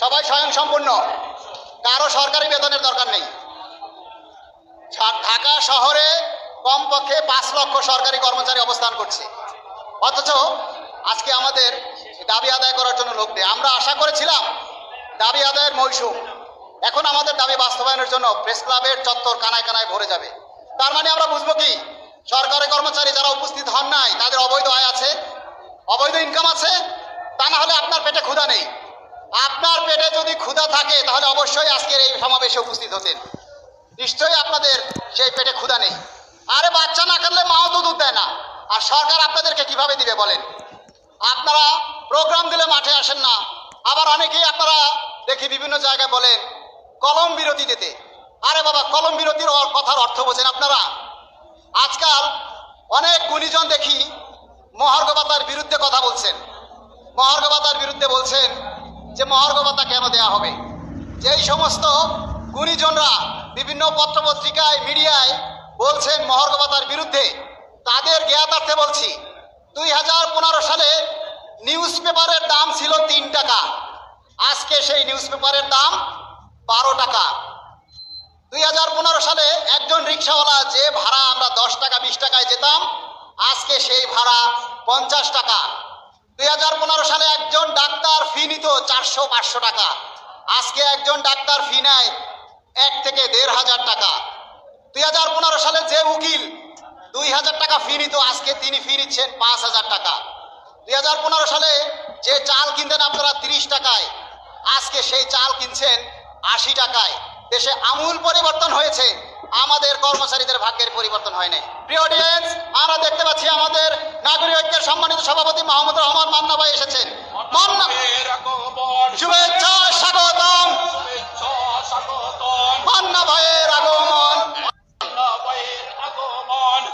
সবাই স্বয়ংসম্পূর্ণ। কারও সরকারি বেতনের দরকার নেই। ঢাকা শহরে কমপক্ষে পাঁচ লক্ষ সরকারি কর্মচারী অবস্থান করছে। অথচ আজকে আমাদের দাবি আদায় করার জন্য লোক নেই। আমরা আশা করেছিলাম দাবি আদায়ের মৌসুম। এখন আমাদের দাবি বাস্তবায়নের জন্য প্রেস ক্লাবের চত্বর কানায় কানায় ভরে যাবে। তার মানে আমরা বুঝব কি? সরকারি কর্মচারী যারা উপস্থিত হন নাই, তাদের অবৈধ আয় আছে, অবৈধ ইনকাম আছে, তা না হলে আপনার পেটে ক্ষুধা নেই। আপনার পেটে যদি ক্ষুধা থাকে, তাহলে অবশ্যই আজকের এই সমাবেশে উপস্থিত হতেন। নিশ্চয়ই আপনাদের সেই পেটে ক্ষুধা নেই। আরে বাচ্চা না করলে মাও তো দুধ দেয় না। আর সরকার আপনাদেরকে কীভাবে দিবে বলেন? আপনারা প্রোগ্রাম দিলে মাঠে আসেন না। আবার অনেকেই আপনারা দেখি বিভিন্ন জায়গায় বলেন, কলম বিরতি দিতে। আরে বাবা, কলম বিরতির কথার অর্থ বোঝেন আপনারা? আজকাল অনেক গুণীজন দেখি মহার্গবাতার বিরুদ্ধে কথা বলছেন। মহার্গবাতার বিরুদ্ধে বলছেন যে মহার্গবাতা কেন দেয়া হবে? যেই সমস্ত গুণীজনরা বিভিন্ন পত্রপত্রিকায়, মিডিয়ায় বলছেন মহার্গবাতার বিরুদ্ধে, তাদের জ্ঞাতার্থে বলছি, দুই হাজার পনেরো সালে নিউজ পেপারের দাম ছিল তিন টাকা। আজকে সেই নিউজ পেপারের দাম বারো টাকা। দুই হাজার পনেরো সালে একজন রিক্সাওয়ালা, যে ভাড়া আমরা দশ টাকা, বিশ টাকায় যেতাম, আজকে সেই ভাড়া পঞ্চাশ টাকা। দুই হাজার পনেরো সালে একজন ডাক্তার ফি নিত চারশো পাঁচশো টাকা। আজকে একজন ডাক্তার ফি নেয় এক থেকে দেড় হাজার টাকা। দুই হাজার পনেরো সালে যে উকিল দুই হাজার টাকা ফি নিত, আজকে তিনি ফি নিচ্ছেন পাঁচ হাজার টাকা। দুই হাজার পনেরো সালে যে চাল কিনতেন আপনারা তিরিশ টাকায়, আজকে সেই চাল কিনছেন আশি টাকায়। দেশে আমূল পরিবর্তন হয়েছে। আমাদের কর্মচারীদের ভাগ্যের পরিবর্তন হয় নাই। প্রিয় অডিয়েন্স আমরা দেখতে পাচ্ছি আমাদের নাগরিক ঐক্যের সম্মানিত সভাপতি মাহমুদ রহমান মান্না ভাই এসেছেন। শুভেচ্ছা, স্বাগতম। মান্না ভাইয়ের আগমন।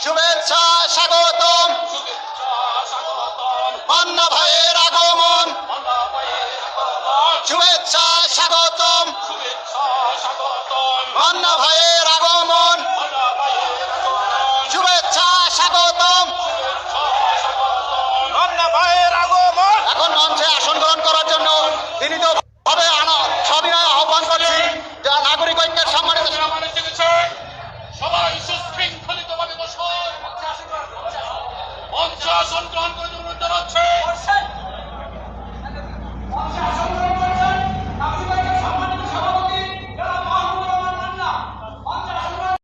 শুভেচ্ছা, স্বাগতম। মান্না ভাইয়ের আগমন। শুভেচ্ছা, স্বাগতম। মান্না ভাইয়ের আগমন। সুশাসন গ্রহণ করে অনুরোধ জানাচ্ছে